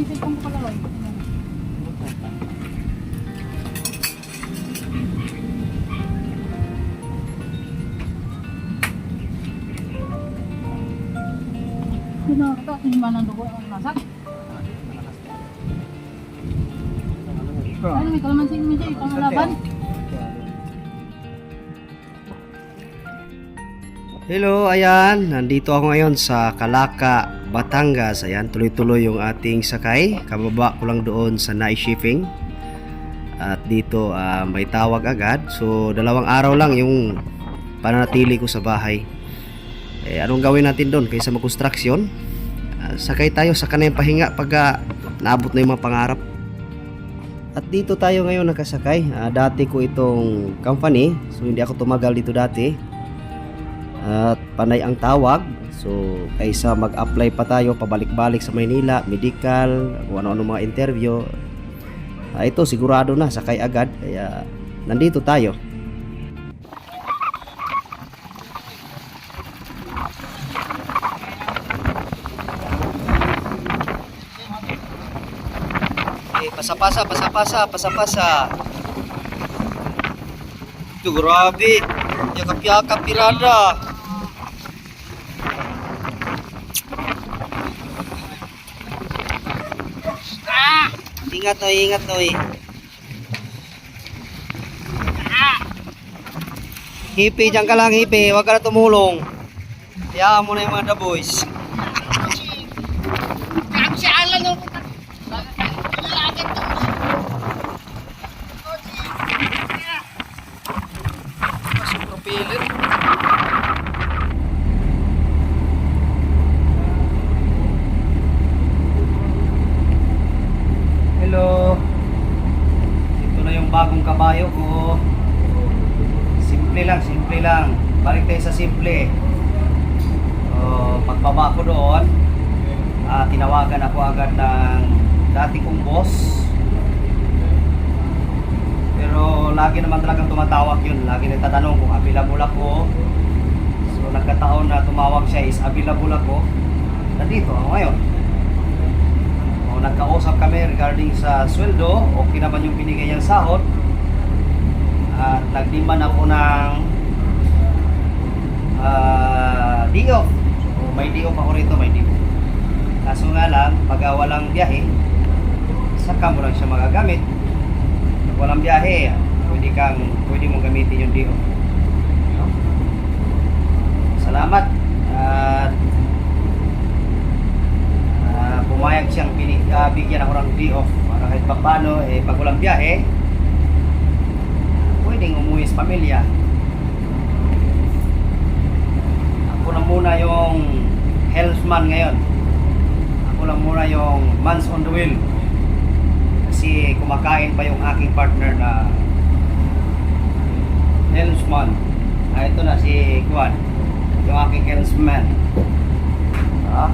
yung cellphone ko pala, Roy. Sino ito? Sinima ng dugo ang nasak? Ano, may kalamansi mo siya, itong laban. Hello, ayan. Nandito ako ngayon sa Kalaka, Batangas. Ayan, tuloy-tuloy yung ating sakay. Kababa ko lang doon sa night shipping. At dito ah, may tawag agad. So, dalawang araw lang yung pananatili ko sa bahay. Eh, anong gawin natin doon kaysa mag-construction? Ah, sakay tayo sa kanayang pahinga pag ah, naabot na yung mga pangarap. At dito tayo ngayon nakasakay. Ah, dati ko itong company. So, hindi ako tumagal dito dati at panay ang tawag so kaysa mag-apply pa tayo pabalik-balik sa Maynila medical kung ano-ano mga interview ah, ito sigurado na sakay agad kaya nandito tayo Eh, pasapasa, pasapasa, pasapasa. Ito, grabe. Yakap-yakap pirada. Ah! Ingat Noy, ingat Noy. Hipi, dyan ka lang hipi. Huwag ka na tumulong. Hayaan mo na yung mga the boys. Masuk propeller. Hello. Ito na yung bagong kabayo ko. Simple lang, simple lang. Balik tayo sa simple. Oh, pagbaba ko doon, ah, tinawagan ako agad ng dati kong boss. Pero lagi naman talagang tumatawag yun. Lagi nagtatanong kung available ako. So nagkataon na tumawag siya is available ako. Nandito ako ngayon. O nagkausap kami regarding sa sweldo. Okay naman yung binigay niyang sahod. At nagdiman ako ng uh, day off. So may day off ako rito, may day off. Kaso nga lang, pag ah, walang biyahe, saka mo lang siya magagamit pag walang biyahe, pwede kang pwede mong gamitin yung day off. No? Salamat. At ah, pumayag siyang binig, ah, bigyan ako ng day off para kahit pa paano, eh, pag walang biyahe, sa pamilya. Ako na muna yung helpsman ngayon. Ako lang muna yung man's on the wheel kasi kumakain pa yung aking partner na helmsman. Ah, ito na si Juan, yung aking helmsman. Ah.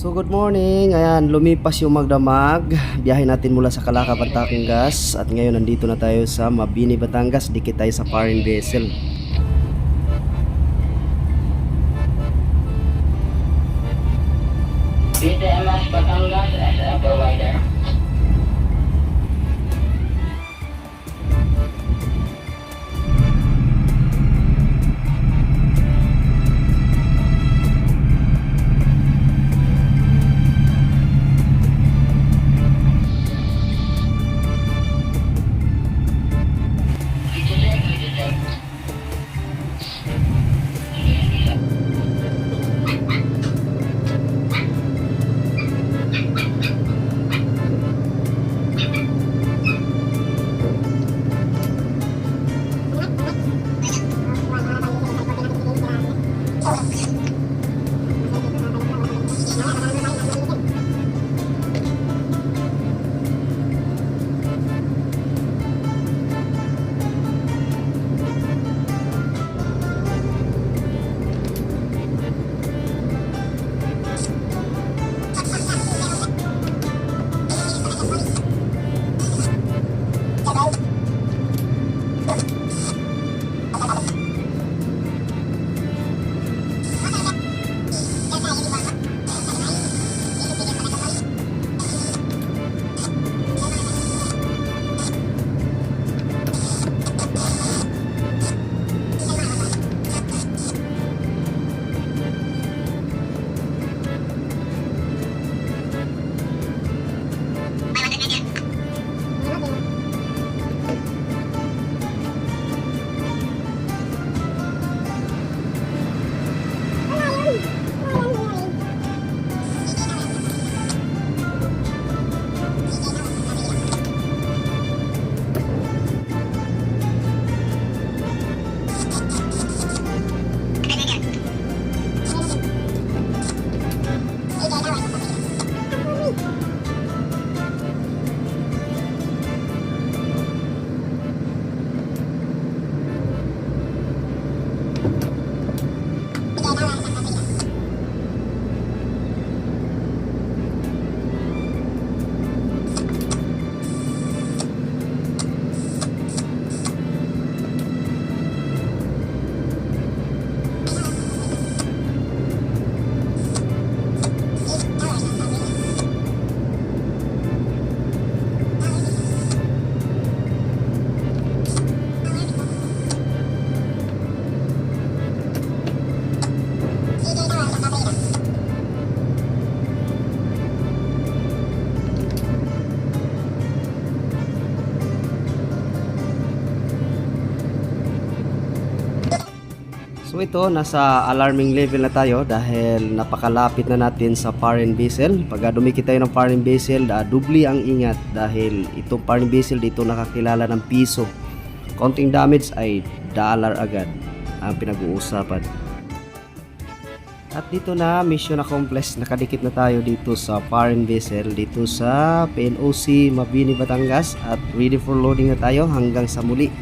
So good morning. Ayan, lumipas yung magdamag. Biyahe natin mula sa Calaka, Batangas at ngayon nandito na tayo sa Mabini, Batangas. Dikit tayo sa foreign vessel. BTMS Batangas as a provider. Ito, nasa alarming level na tayo dahil napakalapit na natin sa foreign vessel. Pag dumikit tayo ng foreign vessel, uh, dubli ang ingat dahil itong foreign vessel dito nakakilala ng piso. Konting damage ay dollar agad ang pinag-uusapan. At dito na, mission accomplished. Nakadikit na tayo dito sa foreign vessel, dito sa PNOC Mabini, Batangas. At ready for loading na tayo hanggang sa muli.